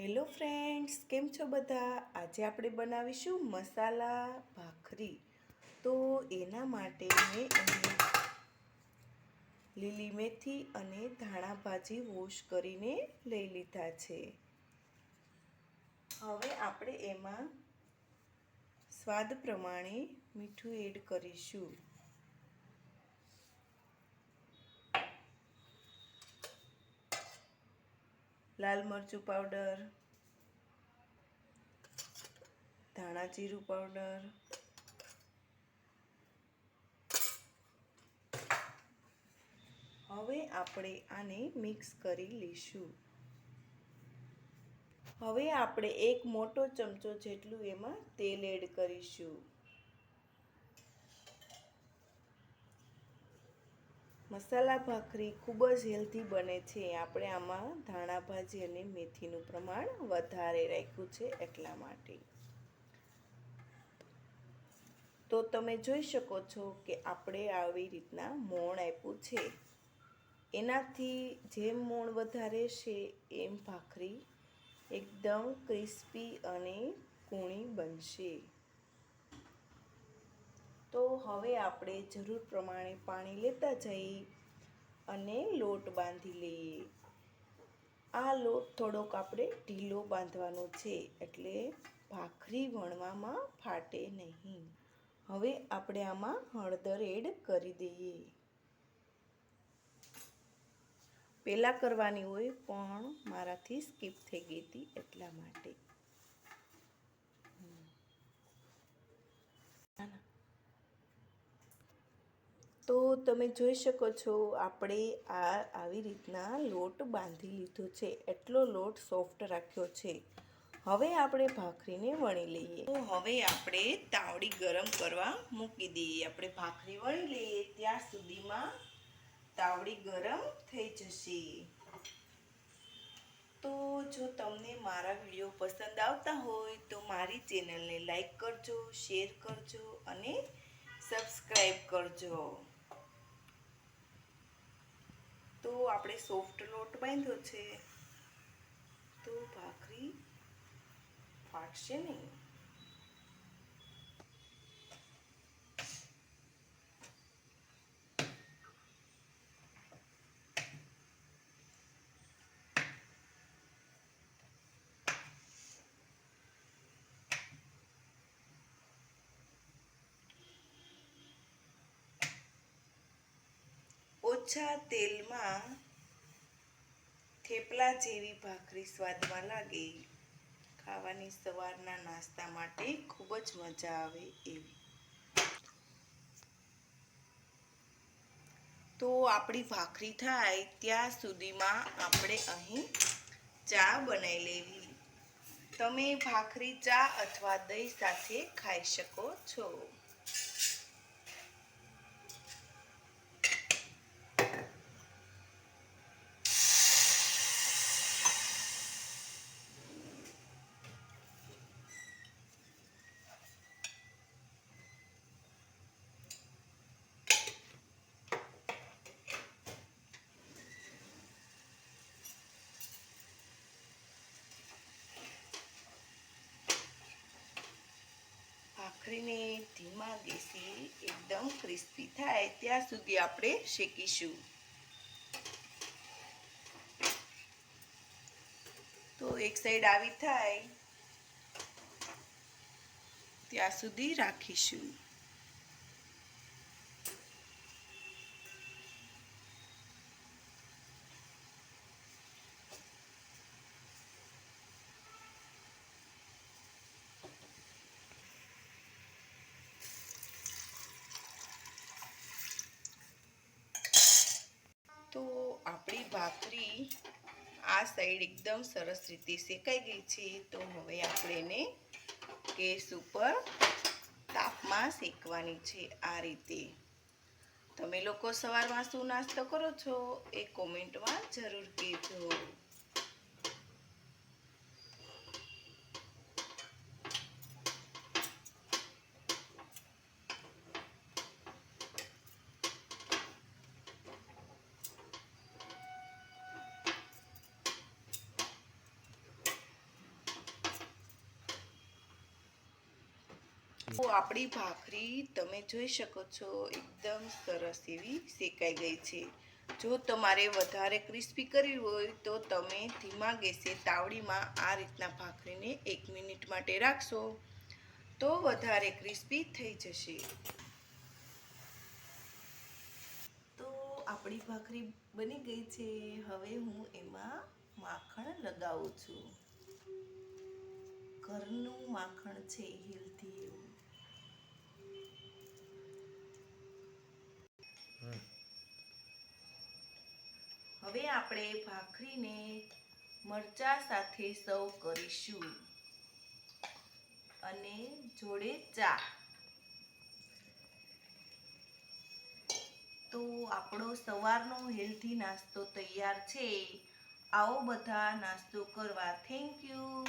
Hello friends, કેમ છો બધા? આજે આપણે બનાવીશું મસાલા ભાખરી. તો એના માટે મેં લીલી મેથી અને ધાણા ભાજી વોશ કરીને લઈ લીધા છે. હવે આપણે એમાં સ્વાદ પ્રમાણે મીઠું એડ કરીશું. લાલ મરચું પાવડર, ધાણા જીરું પાવડર, હવે આપણે આને મિક્સ કરી લઈશું. હવે આપણે એક મોટો ચમચો જેટલું એમાં તેલ એડ કરીશું. મસાલા ભાખરી ખૂબ જ હેલ્ધી બને છે. આપણે આમાં ધાણા ભાજી અને મેથીનું પ્રમાણ વધારે રાખ્યું છે એટલા માટે. તો તમે જોઈ શકો છો કે આપણે આવી રીતના મોણ આપ્યું છે. એનાથી જેમ મોણ વધારે છે એમ ભાખરી એકદમ ક્રિસ્પી અને કૂણી બનશે. તો હવે આપણે જરૂર પ્રમાણે પાણી લેતા જઈ અને લોટ બાંધી લઈએ. આ લોટ થોડોક આપણે ઢીલો બાંધવાનો છે એટલે ભાખરી વણવામાં ફાટે નહીં. હવે આપણે આમાં હળદર એડ કરી દઈએ. પહેલાં કરવાની હોય પણ મારાથી સ્કીપ થઈ ગઈ હતી એટલા માટે. તો તમે જોઈ શકો છો, આપણે આ આવી રીતના લોટ બાંધી લીધો છે. એટલો લોટ સોફ્ટ રાખ્યો છે. હવે આપણે ભાખરીને વણી લઈએ. તો હવે આપણે તાવડી ગરમ કરવા મૂકી દઈએ. આપણે ભાખરી વણી લઈએ, ત્યાં સુધીમાં તાવડી ગરમ થઈ જશે. તો જો તમને મારા વીડિયો પસંદ આવતા હોય, તો મારી ચેનલને લાઈક કરજો, શેર કરજો અને સબસ્ક્રાઈબ કરજો. તો આપણે સોફ્ટ લોટ બાંધ્યો છે. તો ભાખરી ફાટશે નહીં. ઓછા તેલમાં થેપલા જેવી ભાખરી સ્વાદમાં લાગે. ખાવાની સવારના નાસ્તા માટે ખૂબ જ મજા આવે એવી. તો આપણી ભાખરી થાય ત્યાં સુધીમાં આપણે અહીં ચા બનાવી લેવી. તમે ભાખરી ચા અથવા દહીં સાથે ખાઈ શકો છો. ભાખરીને ધીમા ગેસે એકદમ ક્રિસ્પી થાય ત્યાં સુધી આપણે શેકીશું. તો એક સાઈડ આવી થાય. ત્યાં સુધી રાખીશું તો આપણી ભાખરી આ સાઈડ એકદમ સરસ રીતે શેકાઈ ગઈ છે. તો હવે આપણે એને ગેસ ઉપર તાપમાં શેકવાની છે આ રીતે. તમે લોકો સવારમાં શું નાસ્તો કરો છો એ કોમેન્ટમાં જરૂર કહેજો તો આપણી ભાખરી તમે જોઈ શકો છો, એકદમ સરસ એવી શેકાઈ ગઈ છે. જો તમારે વધારે ક્રિસ્પી કરવી હોય તો તમે ધીમા ગેસે તાવડીમાં આ રીતના ભાખરીને એક મિનિટ માટે રાખશો તો વધારે ક્રિસ્પી થઈ જશે. તો આપણી ભાખરી બની ગઈ છે, હવે હું એમાં માખણ લગાવું છું. ઘરનું માખણ છે હેલ્ધી એવું. હવે આપણે ભાખરીને મરચા સાથે સર્વ કરીશું. અને જોડે ચા. તો આપણો સવારનો હેલ્ધી નાસ્તો તૈયાર છે. આવો બધા નાસ્તો કરવા. Thank you.